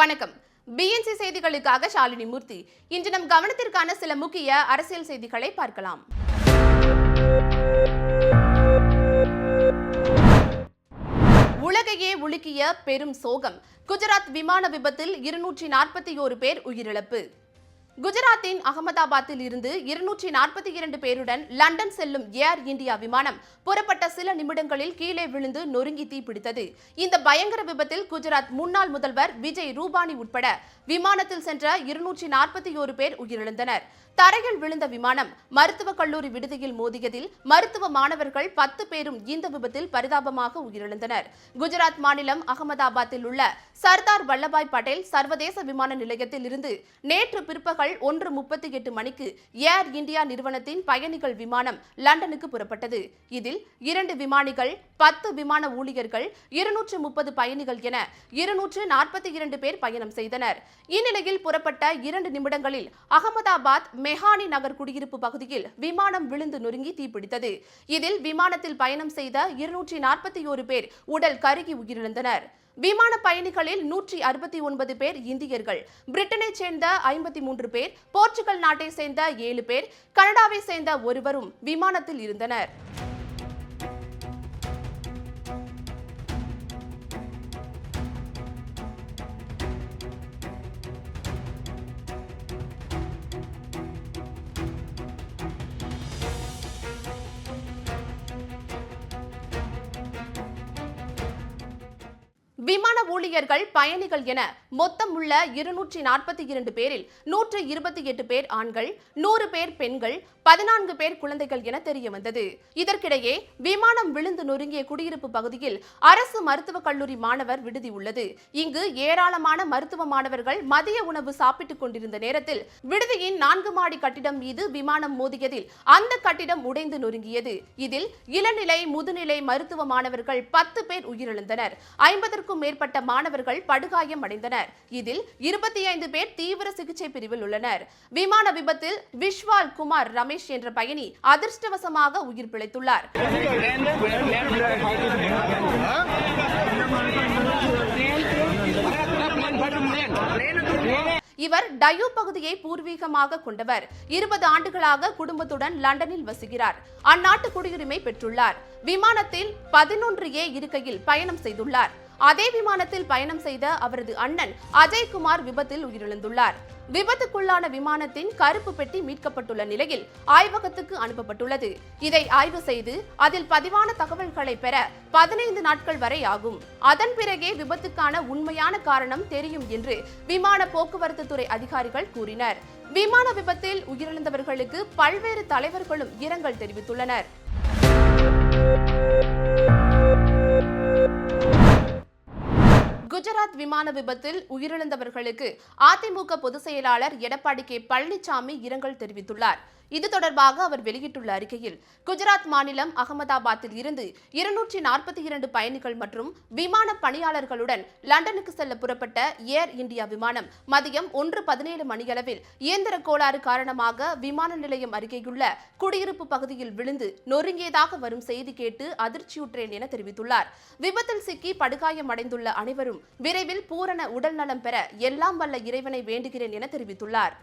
வணக்கம். பிஎன்சி செய்திகளுக்காக ஷாலினி மூர்த்தி. இன்று நம் கவனத்திற்கான சில முக்கிய அரசியல் செய்திகளை பார்க்கலாம். உலகையே உலுக்கிய பெரும் சோகம். குஜராத் விமான விபத்தில் இருநூற்றி நாற்பத்தி ஓரு பேர் உயிரிழப்பு. குஜராத்தின் அகமதாபாத்தில் இருந்து இருநூற்றி நாற்பத்தி இரண்டு பேருடன் லண்டன் செல்லும் ஏர் இந்தியா விமானம் புறப்பட்ட சில நிமிடங்களில் கீழே விழுந்து நொறுங்கி தீப்பிடித்தது இந்த பயங்கர விபத்தில் குஜராத் முன்னாள் முதல்வர் விஜய் ரூபானி உட்பட விமானத்தில் சென்ற இருநூற்றி நாற்பத்தி ஓரு பேர் உயிரிழந்தனர். தரையில் விழுந்த விமானம் மருத்துவக் கல்லூரி விடுதியில் மோதியதில் மருத்துவ மாணவர்கள் பத்து பேரும் இந்த விபத்தில் பரிதாபமாக உயிரிழந்தனர். குஜராத் மாநிலம் அகமதாபாத்தில் உள்ள சர்தார் வல்லபாய் பட்டேல் சர்வதேச விமான நிலையத்தில் இருந்து நேற்று பிற்பகல் ஒன்று முப்பத்தி எட்டு மணிக்கு ஏர் இந்தியா நிறுவனத்தின் பயணிகள் விமானம் லண்டனுக்கு புறப்பட்டது. இதில் இரண்டு விமானிகள் பத்து விமான ஊழியர்கள் இருநூற்று முப்பது பயணிகள் என இருநூற்று நாற்பத்தி இரண்டு பேர் பயணம் செய்தனர். இந்நிலையில் புறப்பட்ட இரண்டு நிமிடங்களில் அகமதாபாத் மே மெஹானி நகர் குடியிருப்பு பகுதியில் விமானம் விழுந்து நொறுங்கி தீப்பிடித்தது. இதில் விமானத்தில் பயணம் செய்த இருநூற்றி நாற்பத்தி ஓரு பேர் உடல் கருகி உயிரிழந்தனர். விமான பயணிகளில் நூற்றி அறுபத்தி ஒன்பது பேர் இந்தியர்கள் பிரிட்டனைச் சேர்ந்த ஐம்பத்தி மூன்று பேர் போர்ச்சுகல் நாட்டை சேர்ந்த ஏழு பேர் கனடாவை சேர்ந்த ஒருவரும் விமானத்தில் இருந்தனர். விமான ஊழியர்கள் பயணிகள் என மொத்தம் உள்ள இருநூற்றி நாற்பத்தி இரண்டு பேரில் நூற்று இருபத்தி எட்டு பேர் ஆண்கள் நூறு பேர் பெண்கள் பதினான்கு பேர் குழந்தைகள் என தெரிய வந்தது இதற்கிடையே விமானம் விழுந்து நொறுங்கிய குடியிருப்பு பகுதியில் அரசு மருத்துவக் கல்லூரி மாணவர் விடுதி உள்ளது. இங்கு ஏராளமான மருத்துவ மாணவர்கள் மதிய உணவு சாப்பிட்டுக் கொண்டிருந்த நேரத்தில் விடுதியின் நான்கு மாடி கட்டிடம் மீது விமானம் மோதியதில் அந்த கட்டிடம் உடைந்து நொறுங்கியது. இதில் இளநிலை முதுநிலை மருத்துவ மாணவர்கள் பத்து பேர் உயிரிழந்தனர். ஐம்பதற்கும் மேற்பட்ட மாணவர்கள் படுகாயம் அடைந்தனர் இதில் இருபத்தி ஐந்து பேர் தீவிர சிகிச்சை பிரிவில் உள்ளனர். விமான விபத்தில் விஷால் குமார் ரமேஷ் என்ற பயணி அதிர்ஷ்டவசமாக உயிர் பிழைத்துள்ளார். இவர் டயு பகுதியை பூர்வீகமாக கொண்டவர். இருபது ஆண்டுகளாக குடும்பத்துடன் லண்டனில் வசிக்கிறார். அந்நாட்டு குடியுரிமை பெற்றுள்ளார். விமானத்தில் பதினொன்று ஏ இருக்கையில் பயணம் செய்துள்ளார். அதே விமானத்தில் பயணம் செய்த அவரது அண்ணன் அஜய்குமார் விபத்தில் உயிரிழந்துள்ளார். விபத்துக்குள்ளான விமானத்தின் கருப்பு பெட்டி மீட்கப்பட்டுள்ள நிலையில் ஆய்வகத்துக்கு அனுப்பப்பட்டுள்ளது. இதை ஆய்வு செய்து அதில் பதிவான தகவல்களை பெற பதினைந்து நாட்கள் வரை ஆகும். அதன் பிறகே விபத்துக்கான உண்மையான காரணம் தெரியும் என்று விமான போக்குவரத்து துறை அதிகாரிகள் கூறினர். விமான விபத்தில் உயிரிழந்தவர்களுக்கு பல்வேறு தலைவர்களும் இரங்கல் தெரிவித்துள்ளனர். குஜராத் விமான விபத்தில் உயிரிழந்தவர்களுக்கு அதிமுக பொதுச் செயலாளர் எடப்பாடி கே பழனிசாமி இரங்கல் தெரிவித்துள்ளார். இது தொடர்பாக அவர் வெளியிட்டுள்ள அறிக்கையில் குஜராத் மாநிலம் அகமதாபாத்தில் இருந்து இருநூற்றி நாற்பத்தி இரண்டு பயணிகள் மற்றும் விமான பணியாளர்களுடன் லண்டனுக்கு செல்ல புறப்பட்ட ஏர் இந்தியா விமானம் மதியம் ஒன்று பதினேழு மணியளவில் இயந்திர கோளாறு காரணமாக விமான நிலையம் அருகேயுள்ள குடியிருப்பு பகுதியில் விழுந்து நொறுங்கியதாக வரும் செய்தி கேட்டு அதிர்ச்சியுற்றேன் என தெரிவித்துள்ளார். விபத்தில் சிக்கி படுகாயமடைந்துள்ள அனைவரும் விரைவில் பூரண உடல் நலம் பெற எல்லாம் வல்ல இறைவனை வேண்டுகிறேன் என தெரிவித்துள்ளார்.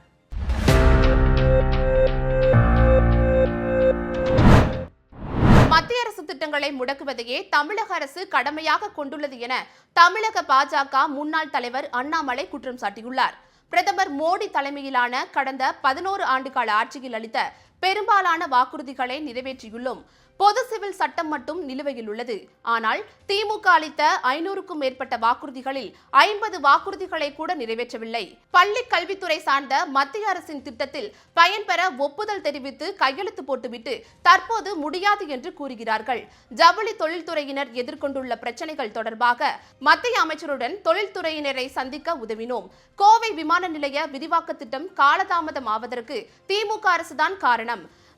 முடக்குவதையே தமிழக அரசு கடமையாக கொண்டுள்ளது என தமிழக பாஜக முன்னாள் தலைவர் அண்ணாமலை குற்றம் சாட்டியுள்ளார். பிரதமர் மோடி தலைமையிலான கடந்த பதினோரு ஆண்டுகால ஆட்சியில் அளித்த பெரும்பாலான வாக்குறுதிகளை நிறைவேற்றியுள்ளோம். பொது சிவில் சட்டம் மட்டும் நிலுவையில் உள்ளது. ஆனால் திமுக அளித்த ஐநூறுக்கும் மேற்பட்ட வாக்குறுதிகளில் ஐம்பது வாக்குறுதிகளை கூட நிறைவேற்றவில்லை. பள்ளி கல்வித்துறை சார்ந்த மத்திய அரசின் திட்டத்தில் பயன்பெற ஒப்புதல் தெரிவித்து கையெழுத்து போட்டுவிட்டு தற்போது முடியாது என்று கூறுகிறார்கள். ஜவுளி தொழில்துறையினர் எதிர்கொண்டுள்ள பிரச்சனைகள் தொடர்பாக மத்திய அமைச்சருடன் தொழில்துறையினரை சந்திக்க உதவினோம். கோவை விமான நிலைய விரிவாக்க திட்டம் காலதாமதம் ஆவதற்கு திமுக அரசுதான் காரணம்.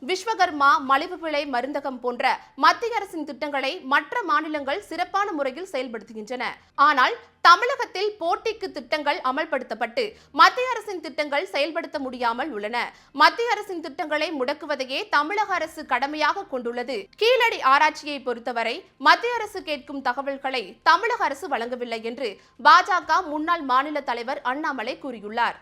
விஸ்வகர்மா மலிவு விலை மருந்தகம் போன்ற மத்திய அரசின் திட்டங்களை மற்ற மாநிலங்கள் சிறப்பான முறையில் செயல்படுத்துகின்றன. ஆனால் தமிழகத்தில் போட்டிக்கு திட்டங்கள் அமல்படுத்தப்பட்டு மத்திய அரசின் திட்டங்கள் செயல்படுத்த முடியாமல் உள்ளன. மத்திய அரசின் திட்டங்களை முடக்குவதையே தமிழக அரசு கடமையாக கொண்டுள்ளது. கீழடி ஆராய்ச்சியை பொறுத்தவரை மத்திய அரசு கேட்கும் தகவல்களை தமிழக அரசு வழங்கவில்லை என்று பாஜக முன்னாள் மாநில தலைவர் அண்ணாமலை கூறியுள்ளார்.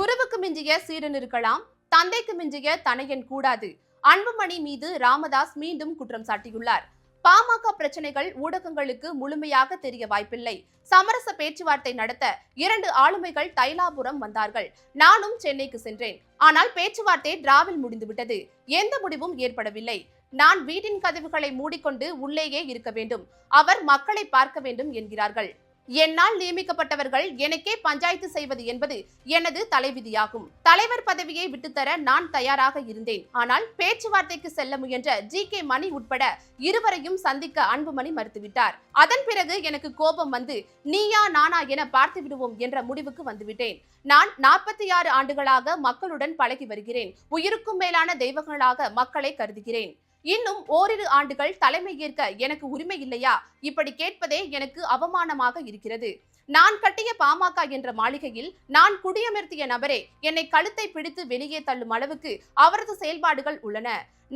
குருவுக்கு மிஞ்சிய சீடன் இருக்கலாம் தந்தைக்கு மிஞ்சிய தனையன் கூடாது. அன்புமணி மீது ராமதாஸ் மீண்டும் குற்றம் சாட்டியுள்ளார். பாமக பிரச்சனைகள் ஊடகங்களுக்கு முழுமையாக தெரிய வாய்ப்பில்லை. சமரச பேச்சுவார்த்தை நடத்த இரண்டு ஆளுமைகள் தைலாபுரம் வந்தார்கள். நானும் சென்னைக்கு சென்றேன். ஆனால் பேச்சுவார்த்தை டிராவில் முடிந்துவிட்டது. எந்த முடிவும் ஏற்படவில்லை. நான் வீட்டின் கதவுகளை மூடிக்கொண்டு உள்ளேயே இருக்க வேண்டும். அவர் மக்களை பார்க்க வேண்டும் என்கிறார்கள். என்னால் நியமிக்கப்பட்டவர்கள் எனக்கே பஞ்சாயத்து செய்வது என்பது எனது தலைவிதியாகும். தலைவர் பதவியை விட்டுத்தர நான் தயாராக இருந்தேன். ஆனால் பேச்சுவார்த்தைக்கு செல்ல முயன்ற ஜி. கே. மணி உட்பட இருவரையும் சந்திக்க அன்புமணி மறுத்துவிட்டார். அதன் பிறகு எனக்கு கோபம் வந்து நீயா நானா என பார்த்து விடுவோம் என்ற முடிவுக்கு வந்துவிட்டேன். நான் நாற்பத்தி ஆறு ஆண்டுகளாக மக்களுடன் பழகி வருகிறேன். உயிருக்கும் மேலான தெய்வங்களாக மக்களை கருதுகிறேன். இன்னும் ஓரிரு ஆண்டுகள் தலைமை ஏற்க எனக்கு உரிமை இல்லையா? இப்படி கேட்பதே எனக்கு அவமானமாக இருக்கிறது. நான் கட்டிய பாமக என்ற மாளிகையில் நான் குடியமர்த்திய நபரே. என்னை கழுத்தை பிடித்து வெளியே தள்ளும் அளவுக்கு அவரது செயல்பாடுகள் உள்ளன.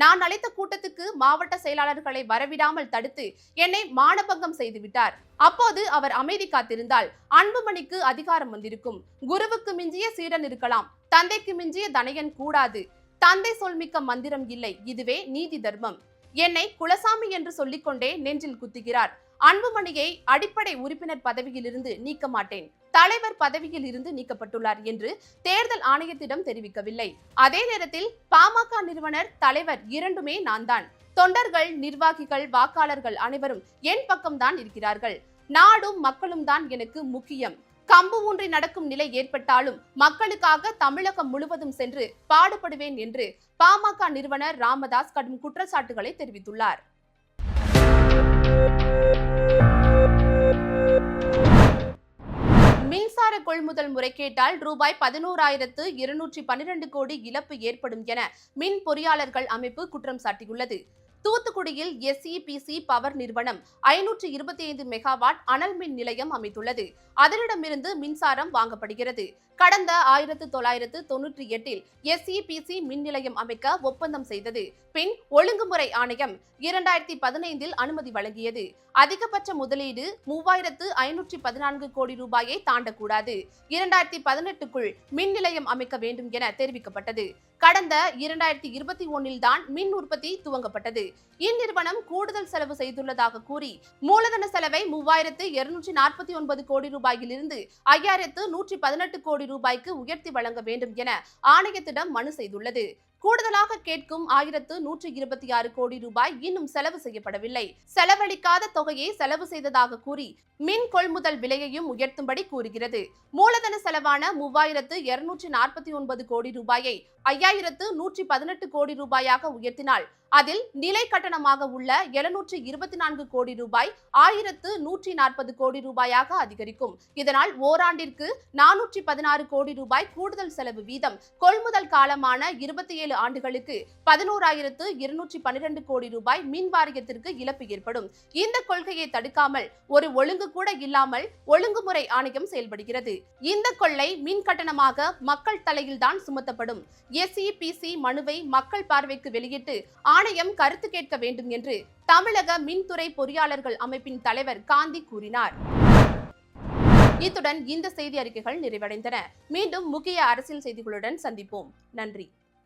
நான் அழைத்த கூட்டத்துக்கு மாவட்ட செயலாளர்களை வரவிடாமல் தடுத்து என்னை மானபங்கம் செய்துவிட்டார் அப்போது அவர் அமைதி காத்திருந்தால் அன்புமணிக்கு அதிகாரம் வந்திருக்கும். குருவுக்கு மிஞ்சிய சீடன் இருக்கலாம். தந்தைக்கு மிஞ்சிய தனையன் கூடாது. தந்தை சொல்மிக்க மந்திரம் இல்லை இதுவே நீதி தர்மம். என்னை குலசாமி என்று சொல்லிக்கொண்டே நெஞ்சில் குத்துகிறார். அன்புமணியை அடிப்படை உறுப்பினர் பதவியிலிருந்து நீக்க மாட்டேன். தலைவர் பதவியில் இருந்து நீக்கப்பட்டுள்ளார் என்று தேர்தல் ஆணையத்திடம் தெரிவிக்கவில்லை. அதே நேரத்தில் பாமக நிறுவனர் தலைவர் இரண்டுமே நான் தான் தொண்டர்கள் நிர்வாகிகள் வாக்காளர்கள் அனைவரும் என் பக்கம்தான் இருக்கிறார்கள். நாடும் மக்களும் தான் எனக்கு முக்கியம். கம்பு ஊன்றி நடக்கும் நிலை ஏற்பட்டாலும் மக்களுக்காக தமிழகம் முழுவதும் சென்று பாடுபடுவேன் என்று பாமக நிறுவனர் ராமதாஸ் கடும் குற்றச்சாட்டுகளை தெரிவித்துள்ளார். மின்சார கொள்முதல் முறைகேட்டால் ரூபாய் பதினோராயிரத்து இருநூற்றி பன்னிரண்டு கோடி இழப்பு ஏற்படும் என மின் பொறியாளர்கள் அமைப்பு குற்றம் சாட்டியுள்ளது. தூத்துக்குடியில் எஸ்இபிசி பவர் நிறுவனம் ஐநூற்று இருபத்தி ஐந்து மெகாவாட் அனல் மின் நிலையம் அமைத்துள்ளது. அதனிடமிருந்து மின்சாரம் வாங்கப்படுகிறது. கடந்த ஆயிரத்து தொள்ளாயிரத்து தொன்னூற்றி எட்டில் எஸ்இபிசி மின் நிலையம் அமைக்க ஒப்பந்தம் செய்தது. பின் ஒழுங்குமுறை ஆணையம் இரண்டாயிரத்தி பதினைந்தில் அனுமதி வழங்கியது. அதிகபட்ச முதலீடு மூவாயிரத்து ஐநூற்றி பதினான்கு கோடி ரூபாயை தாண்டக்கூடாது. இரண்டாயிரத்தி பதினெட்டுக்குள் மின் நிலையம் அமைக்க வேண்டும் என தெரிவிக்கப்பட்டது. கடந்த இரண்டாயிரத்தி இருபத்தி ஒன்னில் தான் மின் உற்பத்தி துவங்கப்பட்டது. இந்நிறுவனம் கூடுதல் செலவு செய்துள்ளதாக கூறி மூலதன செலவை மூவாயிரத்து இருநூற்றி நாற்பத்தி ஒன்பது கோடி ரூபாயிலிருந்து ஐயாயிரத்து நூற்றி பதினெட்டு கோடி ரூபாய்க்கு உயர்த்தி வழங்க வேண்டும் என ஆணையத்திடம் மனு செய்துள்ளது. கூடுதலாக கேட்கும் ஆயிரத்து நூற்றி இருபத்தி ஆறு கோடி ரூபாய் இன்னும் செலவு செய்யப்படவில்லை. செலவழிக்காத தொகையை செலவு செய்ததாக கூறி மின் கொள்முதல் விலையையும் உயர்த்தும்படி கூறுகிறது. மூலதன செலவான மூவாயிரத்து இருநூற்றி நாற்பத்தி ஒன்பது கோடி ரூபாயை ஐயாயிரத்து நூற்றி பதினெட்டு கோடி ரூபாயாக உயர்த்தினால் அதில் நிலை கட்டணமாக உள்ள எழுநூற்று இருபத்தி நான்கு கோடி ரூபாய் ஆயிரத்து நூற்றி நாற்பது கோடி ரூபாயாக அதிகரிக்கும். இதனால் ஓராண்டிற்கு நானூற்றி பதினாறு கோடி ரூபாய் கூடுதல் செலவு வீதம். கொள்முதல் காலமான இருபத்தி ஏழு ஆண்டுகளுக்கு பதினோராயிரத்து இருநூற்றி பன்னிரண்டு கோடி ரூபாய் மின் வாரியத்திற்கு இழப்பு ஏற்படும். இந்த கொள்கையை தடுக்காமல் ஒரு ஒழுங்கு கூட இல்லாமல் ஒழுங்குமுறை ஆணையம் செயல்படுகிறது. இந்த கொள்ளை மின் கட்டணமாக மக்கள் தலையில்தான் சுமத்தப்படும். எஸ்இபிசி மனுவை மக்கள் பார்வைக்கு வெளியிட்டு ஆணையம் கருத்து கேட்க வேண்டும் என்று தமிழக மின்துறை பொறியாளர்கள் அமைப்பின் தலைவர் காந்தி கூறினார். இத்துடன் இந்த செய்தி அறிக்கைகள் நிறைவடைந்தன. மீண்டும் முக்கிய அரசியல் செய்திகளுடன் சந்திப்போம். நன்றி.